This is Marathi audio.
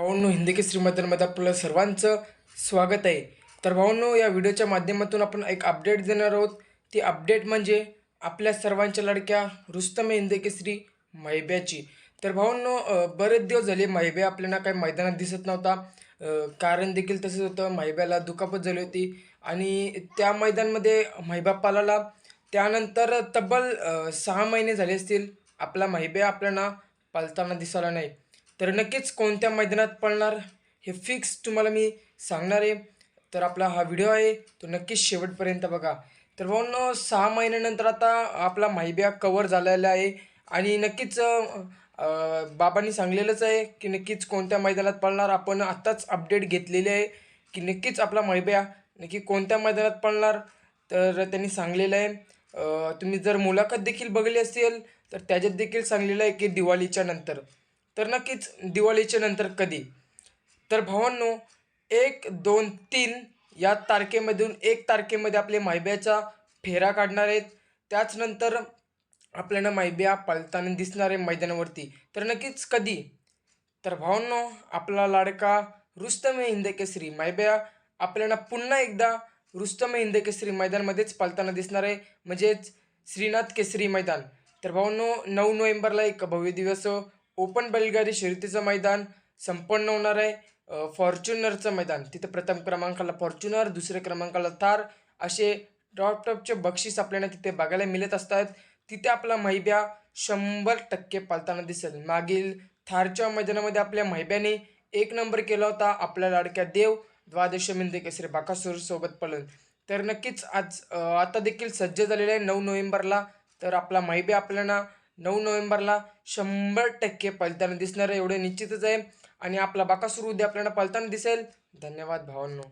भाऊंनो हिंदी की श्रीमंतमध्ये आपलं सर्वांचं स्वागत आहे. तर भाऊंनो या व्हिडिओच्या माध्यमातून आपण एक अपडेट देणार आहोत. ती अपडेट म्हणजे आपल्या सर्वांच्या लडक्या रुस्तम हिंदकेसरी केसरी तर भाऊंनो बरेच दिवस झाले महिब्या आपल्याला काही मैदानात दिसत नव्हता. कारण देखील तसंच होतं. महिब्याला दुखापत झाली होती. आणि त्या मैदानमध्ये मैबा पालाला त्यानंतर तब्बल सहा महिने झाले असतील. आपला महिब्या आपल्याला पालताना दिसायला नाही. तर नक्कीच कोणत्या मैदानात पळणार हे फिक्स तुम्हाला मी सांगणार आहे. तर आपला हा व्हिडिओ आहे तो नक्कीच शेवटपर्यंत बघा. तर भाऊंनो सहा महिन्यानंतर आता आपला माहिब्या कवर झालेला आहे. आणि नक्कीच बाबांनी सांगलेलंच आहे की नक्कीच कोणत्या मैदानात पळणार. आपण आत्ताच अपडेट घेतलेली आहे की नक्कीच आपला माहिब्या नक्की कोणत्या मैदानात पळणार. तर त्यांनी सांगलेलं आहे. तुम्ही जर मुलाखत देखील बघली असेल तर त्याच्यात देखील सांगलेलं आहे की दिवाळीच्या नंतर. तर नक्कीच दिवाळीच्या नंतर कधी? तर भावांनो एक दोन तीन या तारखेमधून एक तारखेमध्ये आपले मायब्याचा फेरा काढणार आहेत. त्याचनंतर आपल्याला मायब्या पालताना दिसणार आहे मैदानावरती. तर नक्कीच कधी? तर भावांनो आपला लाडका रुस्तम हिंदकेसरी मायब्या आपल्याला पुन्हा एकदा रुस्तम हिंदकेसरी मैदानमध्येच पालताना दिसणार आहे. म्हणजेच श्रीनाथ केसरी मैदान. तर भावांनो नऊ नोव्हेंबरला एक भव्य दिवस ओपन बैलगाडी शर्यतीचं मैदान संपन्न होणार आहे. फॉर्च्युनरचं मैदान. तिथं प्रथम क्रमांकाला फॉर्च्युनर दुसऱ्या क्रमांकाला थार असे टॉप टॉपचे बक्षीस आपल्याला तिथे बघायला मिळत असतात. तिथे आपला महिब्या शंभर टक्के पालताना दिसेल. मागील थारच्या मैदानामध्ये आपल्या महिब्याने एक नंबर केला होता. आपल्या लाडक्या देव द्वादश मिंदे केसरी बाकासूर सोबत पळून. तर नक्कीच आज आता देखील सज्ज झालेला आहे. नऊ नोव्हेंबरला तर आपला महिब्या आपल्याला नऊ नोव्हेंबरला शंभर टक्के पलताना दिसणार आहे एवढे निश्चितच आहे. आणि आपला बाकासूर उद्या आपल्याला पलताना दिसेल. धन्यवाद भावांनो.